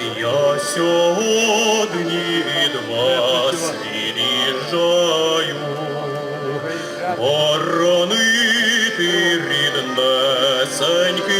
Я сьогодні від вас від'їжджаю, Боронити ріднесеньки.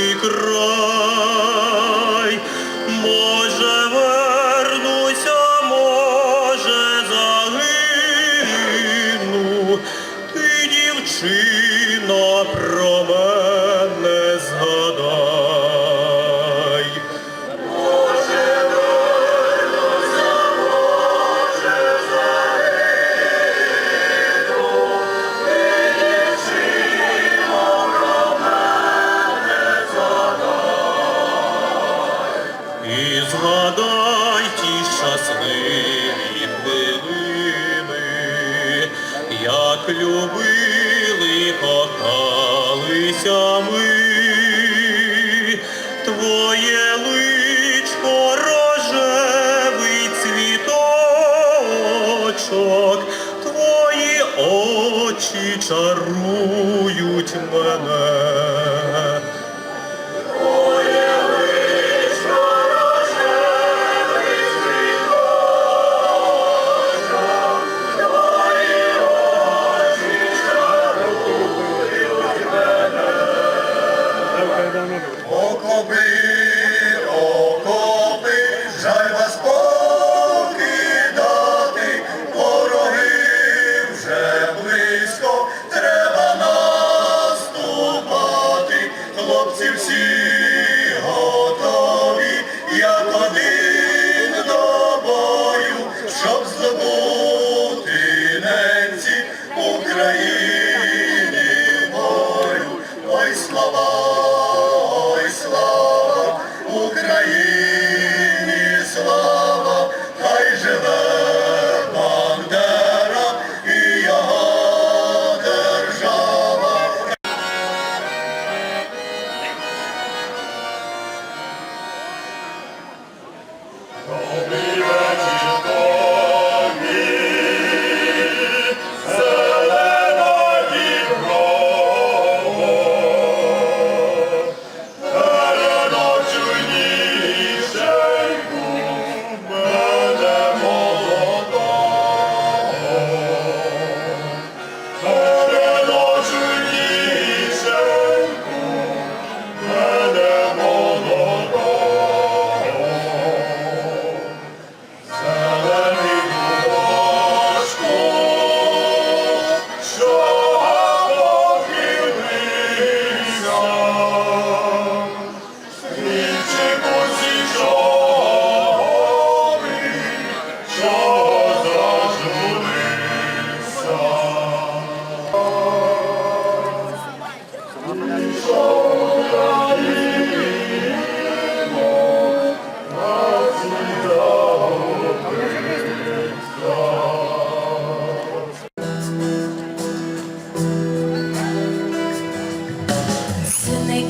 і згадайте щасливі хвилини, як любили, кохалися ми, твоє личко рожевий цвіточок, твої очі чарують мене.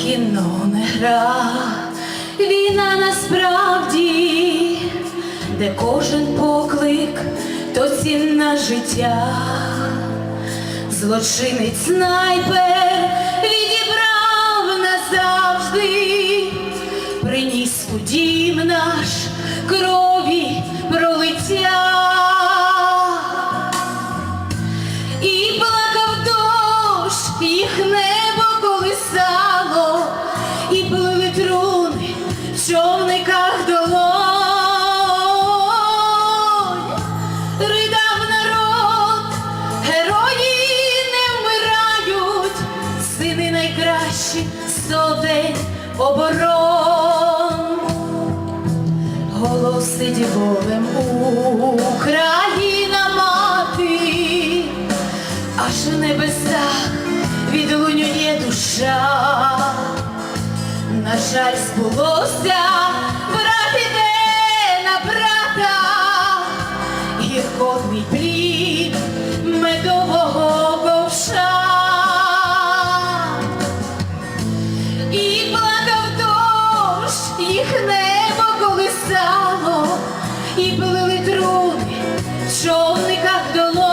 Кіно, не гра, війна насправді, де кожен поклик то цінне життя, злочинець снайпер у дім наш крові пролиття. І плакав дощ, їх небо колисало, і плили труни в голосить болем Україна мати, аж в небесах відлунює душа. На жаль, збулося, труни в човниках долонь.